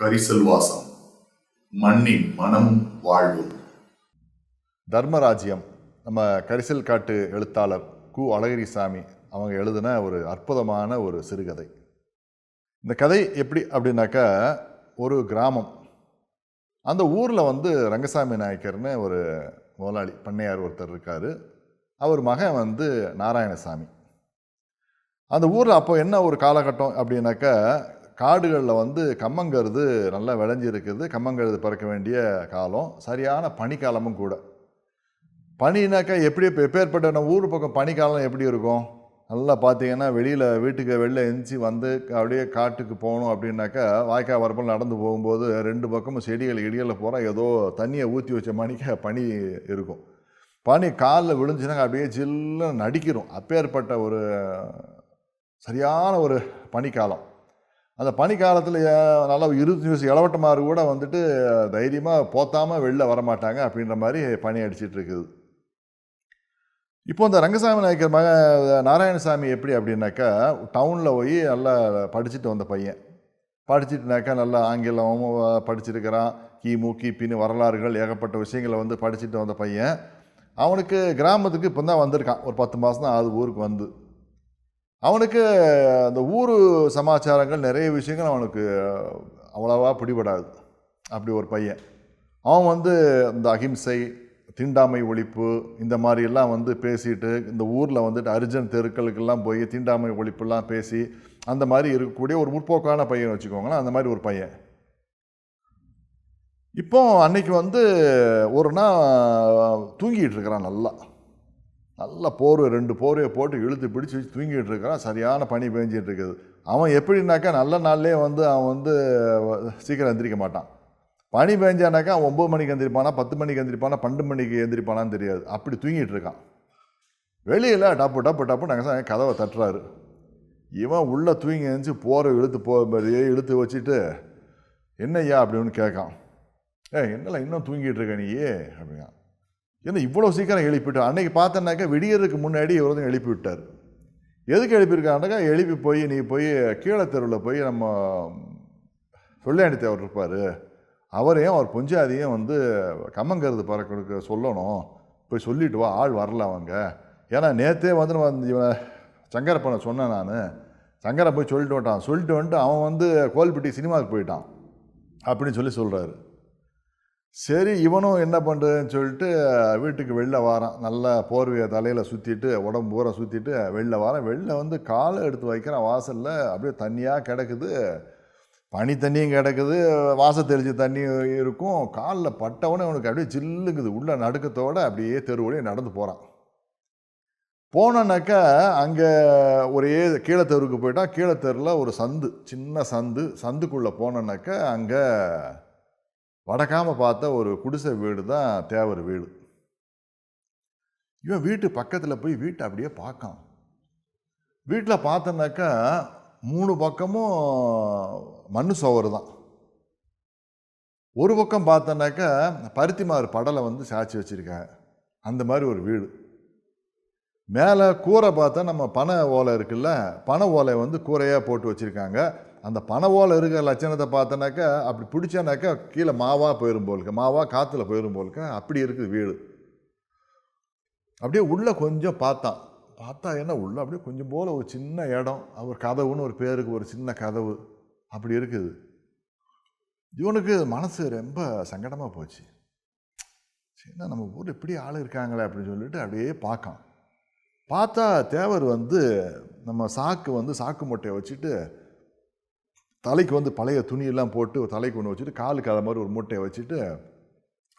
கரிசல் வாசம் மண்ணின் மனமும் வாழ்வும். தர்மராஜ்யம். நம்ம கரிசல் காட்டு எழுத்தாளர் கு. அழகிரிசாமி அவங்க எழுதின ஒரு அற்புதமான ஒரு சிறுகதை. இந்த கதை எப்படி அப்படின்னாக்கா ஒரு கிராமம். அந்த ஊரில் வந்து ரங்கசாமி நாயக்கர்னு ஒரு முதலாளி பண்ணையார் ஒருத்தர் இருக்கார். அவர் மகன் வந்து நாராயணசாமி. அந்த ஊரில் அப்போ என்ன ஒரு காலகட்டம் அப்படின்னாக்கா காடுகளில் வந்து கம்மங்கருது நல்லா விளைஞ்சிருக்குது. கம்மங்கருது பறக்க வேண்டிய காலம். சரியான பனிக்காலமும் கூட. பனினாக்கா எப்படி இப்போ எப்பேற்பட்ட நம்ம ஊர் பக்கம் பனிக்காலம் எப்படி இருக்கும்? நல்லா பார்த்தீங்கன்னா வெளியில் வீட்டுக்கு வெளில எந்திச்சு வந்து அப்படியே காட்டுக்கு போகணும் அப்படின்னாக்கா வாய்க்கால் வரப்பில் நடந்து போகும்போது ரெண்டு பக்கமும் செடிகள் இடிகளில் போகிற ஏதோ தண்ணியை ஊற்றி வச்ச மணிக்க பனி இருக்கும். பனி காலில் விழுந்துச்சுனாக்கா அப்படியே ஜில்லுன்னு நடிக்கிறோம். அப்பேற்பட்ட ஒரு சரியான ஒரு பனிக்காலம். அந்த பனிக்காலத்தில் நல்லா இருபத்தி வயசு இளவட்டமாக கூட வந்துட்டு தைரியமாக போத்தாமல் வெளில வரமாட்டாங்க அப்படின்ற மாதிரி பனி அடிச்சிட்டு இருக்குது. இப்போ இந்த ரங்கசாமி நாயக்கர் மக நாராயணசாமி எப்படி அப்படின்னாக்கா டவுனில் போய் நல்லா படிச்சுட்டு வந்த பையன். படிச்சுட்டுனாக்கா நல்லா ஆங்கிலமும் படிச்சிருக்கிறான். கிமு கிபின்னு வரலாறுகள் ஏகப்பட்ட விஷயங்களை வந்து படிச்சுட்டு வந்த பையன். அவனுக்கு கிராமத்துக்கு இப்போ தான் வந்திருக்கான். ஒரு பத்து மாதம் தான் ஆகுது ஊருக்கு வந்து. அவனுக்கு அந்த ஊர் சமாச்சாரங்கள் நிறைய விஷயங்கள் அவனுக்கு அவ்வளோவா பிடிபடாது. அப்படி ஒரு பையன். அவன் வந்து இந்த அகிம்சை தீண்டாமை ஒழிப்பு இந்த மாதிரியெல்லாம் வந்து பேசிட்டு இந்த ஊரில் வந்துட்டு அர்ஜன் தெருக்களுக்கெல்லாம் போய் தீண்டாமை ஒழிப்புலாம் பேசி அந்த மாதிரி இருக்கக்கூடிய ஒரு முற்போக்கான பையன் வச்சுக்கோங்களேன். அந்த மாதிரி ஒரு பையன். இப்போ அன்னைக்கு வந்து ஒரு நாள் தூங்கிட்டு இருக்கிறான் நல்லா. நல்ல போர்வை ரெண்டு போர்வையை போட்டு இழுத்து பிடிச்சி வச்சு தூங்கிட்டு இருக்கிறான். சரியான பனி பேஞ்சிட்டு இருக்குது. அவன் எப்படின்னாக்கா நல்ல நாள்லேயே வந்து அவன் வந்து சீக்கிரம் எந்திரிக்க மாட்டான். பனி பேஞ்சானாக்கா அவன் ஒம்பது மணிக்கு எந்திரிப்பானா பத்து மணிக்கு எந்திரிப்பானா பன்னெண்டு மணிக்கு எந்திரிப்பானான்னு தெரியாது. அப்படி தூங்கிட்டு இருக்கான். வெளியில் டப்பு டப்பு டப்பு நாங்கள் கதவை தட்டுறாரு. இவன் உள்ளே தூங்கி எழுந்து போகிற இழுத்து போ இழுத்து வச்சுட்டு என்னய்யா? அப்படின்னு கேட்கான். ஏ என்னல இன்னும் தூங்கிட்டு இருக்க நீயே? அப்படிங்க என்ன இவ்வளோ சீக்கிரம் எழுப்பிட்டார் அன்னைக்கு பார்த்தனாக்கா விடியறதுக்கு முன்னாடி இவர் எழுப்பி விட்டார் எதுக்கு எழுப்பியிருக்காருனாக்கா எழுப்பி போய் நீ போய் கீழே தெருவில் போய் நம்ம சொல்லியாண்டி தேவர் இருப்பார். அவரையும் அவர் பொஞ்சாதியும் வந்து கம்மங்கருது பறக்க சொல்லணும். போய் சொல்லிட்டு வா ஆள் வரல அவங்க. ஏன்னா நேற்றே வந்து நம்ம இவனை இவன் சங்கரப்பனை சொன்னேன் நான். சங்கரை போய் சொல்லிட்டு வந்துட்டான். சொல்லிட்டு வந்துட்டு அவன் வந்து கோல்பட்டி சினிமாவுக்கு போயிட்டான். அப்படின்னு சொல்லி சொல்கிறாரு சரி இவனும் என்ன பண்ணுறதுன்னு சொல்லிட்டு வீட்டுக்கு வெளில வாரான். நல்லா போர்வையை தலையில் சுற்றிட்டு உடம்பு பூரா சுற்றிட்டு வெளில வாரான். வெளில வந்து காலை எடுத்து வைக்கிறான் வாசலில் அப்படியே தண்ணியாக கிடக்குது. பனி தண்ணியும் கிடக்குது. வாச தெளிச்ச தண்ணி இருக்கும். காலில் பட்டவனே அவனுக்கு அப்படியே சில்லுங்குது உள்ள நடுக்கத்தோடு அப்படியே தெருவுலேயே நடந்து போகிறான் போனோன்னாக்கா அங்கே ஒரே கீழே தெருவுக்கு போயிட்டான். கீழே தெருவில் ஒரு சந்து சின்ன சந்து. சந்துக்குள்ளே போனோன்னாக்கா அங்கே வடக்காமல் பார்த்த ஒரு குடிசை வீடு தான் தேவர் வீடு. இவன் வீட்டு பக்கத்தில் போய் வீட்டை அப்படியே பார்க்கான். வீட்டில் பார்த்தோன்னாக்கா மூணு பக்கமும் மண் சோறு தான். ஒரு பக்கம் பார்த்தோன்னாக்கா பருத்திமாறு படலை வந்து சாய்ச்சி வச்சுருக்காங்க. அந்த மாதிரி ஒரு வீடு. மேலே கூரை பார்த்தா நம்ம பனை ஓலை இருக்குல்ல பனை ஓலை வந்து கூரையாக போட்டு வச்சுருக்காங்க. அந்த பனை ஓலை இருக்கிற லட்சணத்தை பார்த்தோன்னாக்கா அப்படி பிடிச்சானாக்கா கீழே மாவாக போயிடும் போலுக்க. மாவாக காற்றுல போயிடும் போலுக்க. அப்படி இருக்குது வீடு. அப்படியே உள்ளே கொஞ்சம் பார்த்தான் பார்த்தா என்ன? உள்ள அப்படியே கொஞ்சம் போல் ஒரு சின்ன இடம். அவர் கதவுன்னு ஒரு பேருக்கு ஒரு சின்ன கதவு. அப்படி இருக்குது. இவனுக்கு மனசு ரொம்ப சங்கடமாக போச்சு. சரி நம்ம ஊரில் இப்படி ஆள் இருக்காங்களே அப்படின்னு சொல்லிட்டு அப்படியே பார்க்கான். பார்த்தா தேவர் வந்து நம்ம சாக்கு வந்து சாக்கு மூட்டையை வச்சுட்டு தலைக்கு வந்து பழைய துணியெல்லாம் போட்டு தலைக்கு ஒன்று வச்சுட்டு காலுக்கு அதை மாதிரி ஒரு மூட்டையை வச்சுட்டு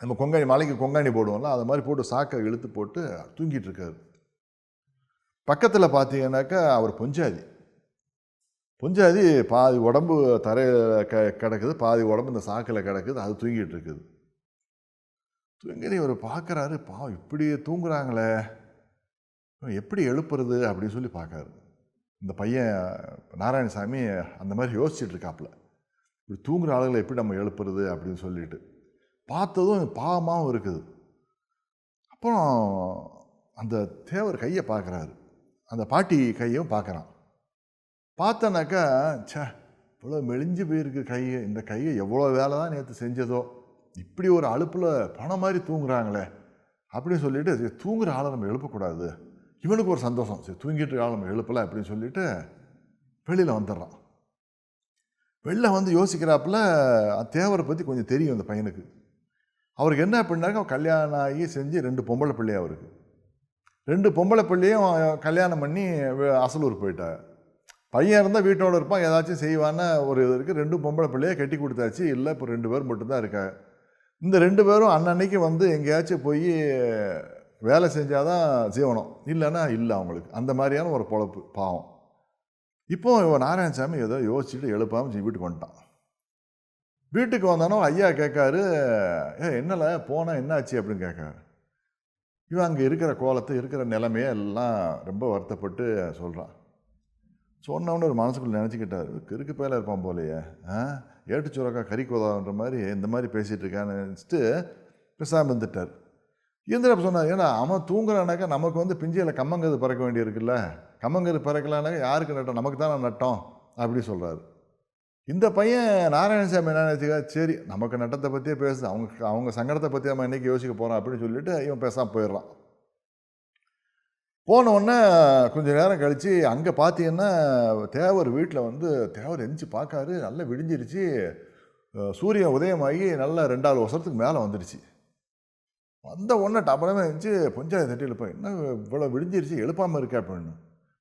நம்ம கொங்காணி மலைக்கு கொங்காணி போடுவோம்ல அதை மாதிரி போட்டு சாக்கை இழுத்து போட்டு தூங்கிட்டு இருக்காரு. பக்கத்தில் பார்த்தீங்கன்னாக்கா அவர் பொஞ்சாதி. பொஞ்சாதி பாதி உடம்பு தரையில் க கிடக்குது பாதி உடம்பு இந்த சாக்கில் கிடக்குது அது தூங்கிட்டு இருக்குது. தூங்கி இவர் பார்க்குறாரு பாவம் இப்படி தூங்குறாங்களே எப்படி எழுப்புறது? அப்படின்னு சொல்லி பார்க்காரு இந்த பையன் நாராயணசாமி அந்த மாதிரி யோசிச்சுட்டு இருக்காப்புல. இப்படி தூங்குற ஆளுகளை எப்படி நம்ம எழுப்புறது அப்படின்னு சொல்லிட்டு. பார்த்ததும் பாவமாகவும் இருக்குது. அப்புறம் அந்த தேவர் கையை பார்க்குறாரு. அந்த பாட்டி கையும் பார்க்குறான். பார்த்தனாக்கா சே இவ்வளோ மெலிஞ்சு போயிருக்கு கை இந்த கையை எவ்வளோ வேலை தான் நேற்று செஞ்சதோ. இப்படி ஒரு அலுப்பில் பணம் மாதிரி தூங்குறாங்களே. அப்படின்னு சொல்லிட்டு தூங்குகிற தூங்குற ஆளை நம்ம எழுப்பக்கூடாது. இவனுக்கு ஒரு சந்தோஷம். சரி தூங்கிட்டு இருக்க நம்ம எழுப்பலை அப்படின்னு சொல்லிட்டு வெளியில் வந்துடுறான். வெளில வந்து யோசிக்கிறாப்புல தேவரை பற்றி கொஞ்சம் தெரியும் அந்த பையனுக்கு. அவருக்கு என்ன அப்படின்னாக்க கல்யாணம் ஆகி செஞ்சு ரெண்டு பொம்பளை பிள்ளையா அவருக்கு. ரெண்டு பொம்பளை பிள்ளையும் கல்யாணம் பண்ணி அசலூர் போயிட்டார். பையன் இருந்தால் வீட்டோடு இருப்பான் ஏதாச்சும் செய்வான்னு ஒரு இது இருக்குது ரெண்டு பொம்பளை பிள்ளையை கட்டி கொடுத்தாச்சு. இல்லை இப்போ ரெண்டு பேர் மட்டும்தான் இருக்காங்க. இந்த ரெண்டு பேரும் அன்னன்னைக்கு வந்து எங்கேயாச்சும் போய் வேலை செஞ்சால் தான் ஜீவனம். இல்லைன்னா இல்லை அவங்களுக்கு. அந்த மாதிரியான ஒரு பொழப்பு பாவம். இப்போ இவன் நாராயணசாமி ஏதோ யோசிச்சுட்டு எழுப்பாமல் வீட்டுக்கு வந்துட்டான். வீட்டுக்கு வந்தானோ ஐயா கேட்காரு ஏ என்னல? போனால் என்னாச்சு? அப்படின்னு கேட்காரு. இவன் அங்கே இருக்கிற கோலத்தை இருக்கிற நிலைமையை எல்லாம் ரொம்ப வருத்தப்பட்டு சொல்கிறான் சொன்னவொன்னு ஒரு மனசுக்குள்ள நினச்சிக்கிட்டார். கிறுக்கு பேல இருப்பான் போலையே. ஆ? ஏட்டு சுரக்கா கறி கோதான்ற மாதிரி இந்த மாதிரி பேசிகிட்டு இருக்கான்னு நினச்சிட்டு பேசாமல் இருந்துட்டார். இருந்துட்டு சொன்னார் ஏன்னா அவன் தூங்குறானாக்கா நமக்கு வந்து பிஞ்சியில் கம்மங்கது பறக்க வேண்டியிருக்குல்ல. கம்மங்கது பறக்கலானாக்கா யாருக்கு நட்டோம்? நமக்கு தானே நட்டோம்? அப்படி சொல்கிறாரு இந்த பையன் நாராயணசாமி என்ன நினச்சிக்கா? சரி நமக்கு நட்டத்தை பற்றியே பேசுது. அவங்க அவங்க சங்கடத்தை பற்றி நம்ம இன்றைக்கி யோசிக்க போகிறோம் அப்படின்னு சொல்லிட்டு இவன் பேசாமல் போயிடுறான். போனவுடனே கொஞ்சம் கொஞ்ச நேரம் கழித்து அங்கே பார்த்தீங்கன்னா தேவர் வீட்டில் வந்து தேவர் எரிஞ்சு பார்க்காரு நல்லா விடிஞ்சிருச்சு. சூரியன் உதயமாகி நல்லா ரெண்டாவது வருஷத்துக்கு மேலே வந்துடுச்சு. வந்த உடனே டபரமே இருந்துச்சு பஞ்சாயத்து தட்டி எழுப்பேன் என்ன இவ்வளோ விடிஞ்சிருச்சு எழுப்பாமல் இருக்கா அப்படின்னு.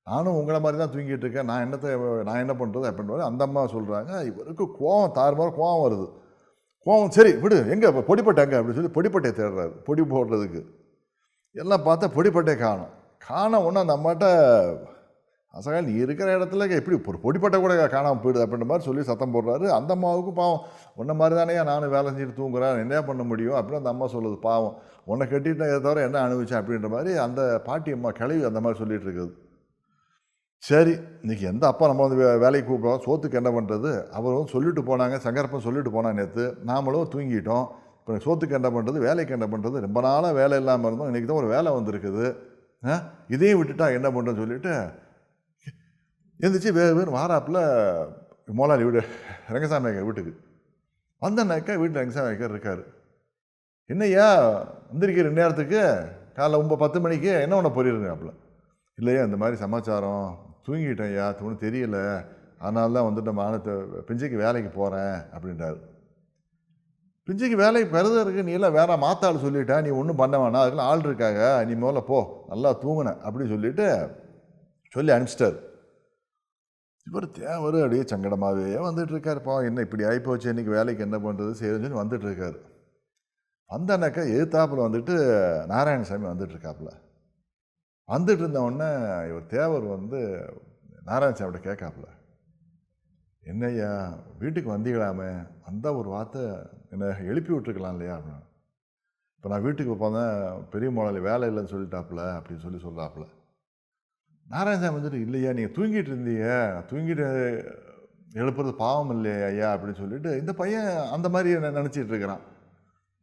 நானும் உங்களை மாதிரி தான் தூங்கிட்டு இருக்கேன். நான் என்னத்தை நான் என்ன பண்ணுறது அப்படின்னு அந்த அம்மா சொல்கிறாங்க இவருக்கு கோவம் தாறுமாறு கோவம் வருது. கோவம் சரி விடு எங்கே இப்போ பொடிப்பட்டை எங்கே? அப்படின்னு சொல்லி பொடிப்பட்டையை தேடுறாரு பொடி போடுறதுக்கு. எல்லாம் பார்த்தா பொடிப்பட்டையை காணும். காண ஒன்று அந்த அம்மாட்ட அசகா நீ இருக்கிற இடத்துல எப்படி ஒரு பொடிப்பட்ட கூட காணாமல் போயிடுது அப்படின்ற மாதிரி சொல்லி சத்தம் போடுறாரு. அந்த அம்மாவுக்கு பாவம். உன்ன மாதிரி தானே நானும் வேலை செஞ்சுட்டு தூங்குறேன். என்ன பண்ண முடியும்? அப்படின்னு அந்த அம்மா சொல்லுது. பாவம். உன்னை கட்டிட்டேன் தவிர என்ன அனுபவிச்சேன் அப்படின்ற மாதிரி அந்த பாட்டி அம்மா கிளவி அந்த மாதிரி சொல்லிட்டு இருக்குது. சரி இன்றைக்கி எந்த அப்பா நம்ம வந்து வே- வேலைக்கு கூப்பிடுவோம் சோத்துக்கு என்ன பண்ணுறது அவரும் சொல்லிட்டு போனாங்க. சங்கரப்பன் சொல்லிட்டு போனாங்க நேற்று நாமளும் தூங்கிட்டோம். இப்போ சோத்துக்கு என்ன பண்ணுறது வேலைக்கு என்ன பண்ணுறது ரொம்ப நாளாக வேலை இல்லாமல் இருந்தோம். இன்றைக்கி தான் ஒரு வேலை வந்திருக்குது. ஆ, இதையும் விட்டுட்டா என்ன பண்ணுறோன்னு சொல்லிட்டு எந்திரிச்சு வேறு வேறு வாராப்பில் மோலாளி வீடு ரங்கசாமி ஐயர் வீட்டுக்கு. வந்தனாக்கா வீட்டில் ரங்கசாமி ஐயர் இருக்கார். என்னய்யா வந்திருக்கிற நேரத்துக்கு காலைல ஒம்பது பத்து மணிக்கு என்ன ஒன்று போயிருங்காப்புல இல்லையா இந்த மாதிரி சமாச்சாரம். தூங்கிட்டேன் ஐயா ஒன்றும் தெரியல. அதனால தான் வந்துட்டு மானத்தை பிஞ்சைக்கு வேலைக்கு போகிறேன் அப்படின்றாரு. பிஞ்சைக்கு வேலைக்கு பிறகு இருக்கு நீ எல்லாம் வேற மாத்தாள் சொல்லிட்டா நீ ஒன்றும் பண்ண வேணாம். அதுக்கெல்லாம் ஆள் இருக்காங்க. நீ முதல்ல போ. நல்லா தூங்கின அப்படின்னு சொல்லிட்டு சொல்லி அனுப்பிச்சிட்டாரு. இவர் தேவர் அப்படியே சங்கடமாகவே வந்துட்டு இருக்கார் பாவம் என்ன இப்படி ஆகிப்போச்சு இன்னைக்கு வேலைக்கு என்ன பண்ணுறது செய்யணும்னு சொல்லி வந்துட்டு இருக்காரு வந்தனாக்கா எதிர்த்தாப்புல வந்துட்டு நாராயணசாமி வந்துட்டு இருக்காப்புல வந்துட்டு இருந்தவுடனே இவர் தேவர் வந்து நாராயணசாமியோட கேட்காப்புல. என்னய்யா வீட்டுக்கு வந்தீங்களாமே? வந்தால் ஒரு வார்த்தை என்னை எழுப்பி விட்டுருக்கலாம் இல்லையா? அப்படின்னு இப்போ நான் வீட்டுக்கு போனேன் பெரிய முதலாளி வேலை இல்லைன்னு சொல்லிட்டாப்புல அப்படின்னு சொல்லி சொல்கிறாப்புல நாராயணசாமி வந்துட்டு இல்லையா நீங்கள் தூங்கிட்டு இருந்தீங்க. தூங்கிட்டு எழுப்புறது பாவம் இல்லையா ஐயா? அப்படின்னு சொல்லிட்டு இந்த பையன் அந்த மாதிரி நினச்சிட்டு இருக்கிறான்.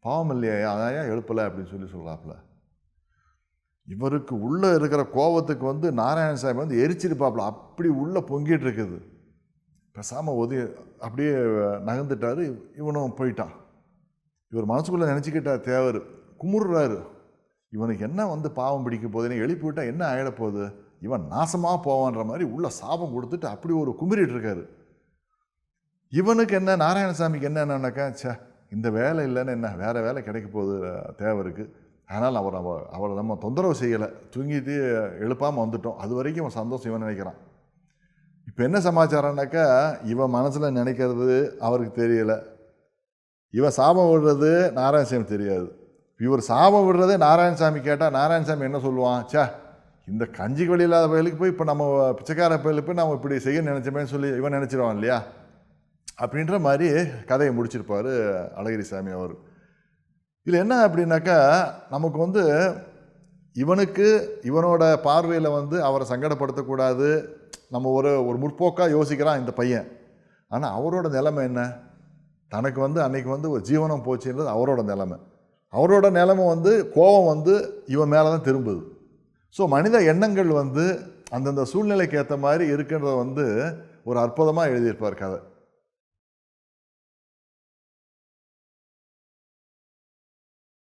பாவம் இல்லையா ஐயா? அதான் எழுப்பலை அப்படின்னு சொல்லி சொல்கிறாப்புல இவருக்கு உள்ளே இருக்கிற கோபத்துக்கு வந்து நாராயணசாமி வந்து எரிச்சிருப்பாப்புல. அப்படி உள்ளே பொங்கிட்டு இருக்குது. பேசாமல் ஒதி அப்படியே நகர்ந்துட்டாரு. இவனும் போயிட்டான். இவர் மனசுக்குள்ளே நினச்சிக்கிட்டார் தேவர் குமுறுறாரு. இவனுக்கு என்ன வந்து பாவம் பிடிக்க போகுதுன்னு எழுப்பி விட்டால் என்ன ஆகிட போகுது? இவன் நாசமாக போவான்ற மாதிரி உள்ள சாபம் கொடுத்துட்டு அப்படி ஒரு குமிரிட்டு இருக்காரு. இவனுக்கு என்ன நாராயணசாமிக்கு என்னன்னாக்கா ச்சே இந்த வேலை இல்லைன்னு என்ன வேறு வேலை கிடைக்க போகுது தேவருக்கு ஆனால் அவர் அவரை நம்ம தொந்தரவு செய்யலை. தூங்கிட்டு எழுப்பாமல் வந்துட்டோம். அது வரைக்கும் அவன் சந்தோஷம் இவன் நினைக்கிறான். இப்போ என்ன சமாச்சாரம்னாக்கா இவன் மனசில் நினைக்கிறது அவருக்கு தெரியலை. இவன் சாபம் விடுறது நாராயணசாமி தெரியாது. இவர் சாபம் விடுறதே நாராயணசாமி கேட்டால் நாராயணசாமி என்ன சொல்லுவான்? ச்சே இந்த கஞ்சிக்கு வழி இல்லாத பயலுக்கு போய் இப்போ நம்ம பிச்சைக்கார பயலுக்கு போய் நம்ம இப்படி செய்ய நினச்சோமேன்னு சொல்லி இவன் நினச்சிருவான் இல்லையா? அப்படின்ற மாதிரி கதையை முடிச்சிருப்பார் அழகிரி சாமி அவர். இதில் என்ன அப்படின்னாக்கா நமக்கு வந்து இவனுக்கு இவனோட பார்வையில் வந்து அவரை சங்கடப்படுத்தக்கூடாது. நம்ம ஒரு ஒரு முற்போக்காக யோசிக்கிறான் இந்த பையன். ஆனால் அவரோட நிலைமை என்ன? தனக்கு வந்து அன்றைக்கி வந்து ஒரு ஜீவனம் போச்சுன்றது அவரோட நிலைமை. அவரோட நிலைமை வந்து கோபம் வந்து இவன் மேலே தான் திரும்புது. ஸோ மனித எண்ணங்கள் வந்து அந்தந்த சூழ்நிலைக்கு ஏற்ற மாதிரி இருக்குன்றத வந்து ஒரு அற்புதமாக எழுதியிருப்பார் கதை.